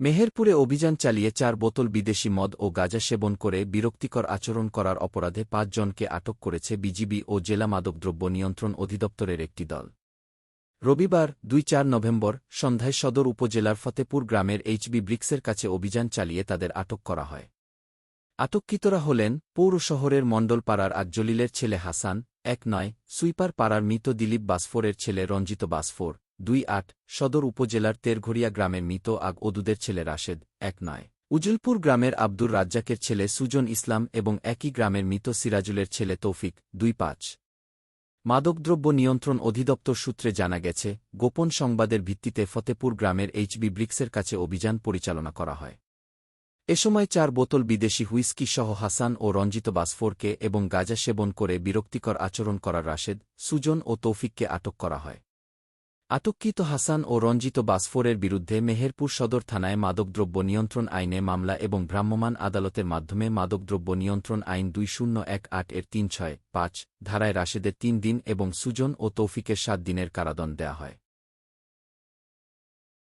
মেহেরপুরে অভিযান চালিয়ে চার বোতল বিদেশি মদ ও গাঁজা সেবন করে বিরক্তিকর আচরণ করার অপরাধে পাঁচজনকে আটক করেছে বিজিবি ও জেলা মাদকদ্রব্য নিয়ন্ত্রণ অধিদপ্তরের একটি দল। রবিবার, দুই চার নভেম্বর, সন্ধ্যায় সদর উপজেলার ফতেপুর গ্রামের এইচবি ব্রিক্সের কাছে অভিযান চালিয়ে তাদের আটক করা হয়। আটককৃতরা হলেন পৌর শহরের মণ্ডলপাড়ার আকজলিলের ছেলে হাসান, এক নয়, সুইপার পাড়ার মৃত দিলীপ বাসফোরের ছেলে রঞ্জিত বাসফোর দুই আট, সদর উপজেলার তেরঘরিয়া গ্রামের মৃত আগ ওদুদের ছেলে রাশেদ, এক নয়। উজলপুর গ্রামের আব্দুর রাজ্জাকের ছেলে সুজন ইসলাম এবং একই গ্রামের মৃত সিরাজুলের ছেলে তৌফিক, দুই পাঁচ। মাদকদ্রব্য নিয়ন্ত্রণ অধিদপ্তর সূত্রে জানা গেছে, গোপন সংবাদের ভিত্তিতে ফতেপুর গ্রামের এইচবি ব্রিক্সের কাছে অভিযান পরিচালনা করা হয়। এ সময় চার বোতল বিদেশি হুইস্কি সহ হাসান ও রঞ্জিত বাসফোরকে এবং গাজা সেবন করে বিরক্তিকর আচরণ করা রাশেদ, সুজন ও তৌফিককে আটক করা হয়। আটককৃত হাসান ও রঞ্জিত বাসফোরের বিরুদ্ধে মেহেরপুর সদর থানায় মাদকদ্রব্য নিয়ন্ত্রণ আইনে মামলা এবং ভ্রাম্যমাণ আদালতের মাধ্যমে মাদকদ্রব্য নিয়ন্ত্রণ আইন দুই শূন্য এক আট এর তিন ছয় পাঁচ, ধারায় রাশেদের তিন দিন এবং সুজন ও তৌফিকের সাত দিনের কারাদণ্ড দেয়া হয়।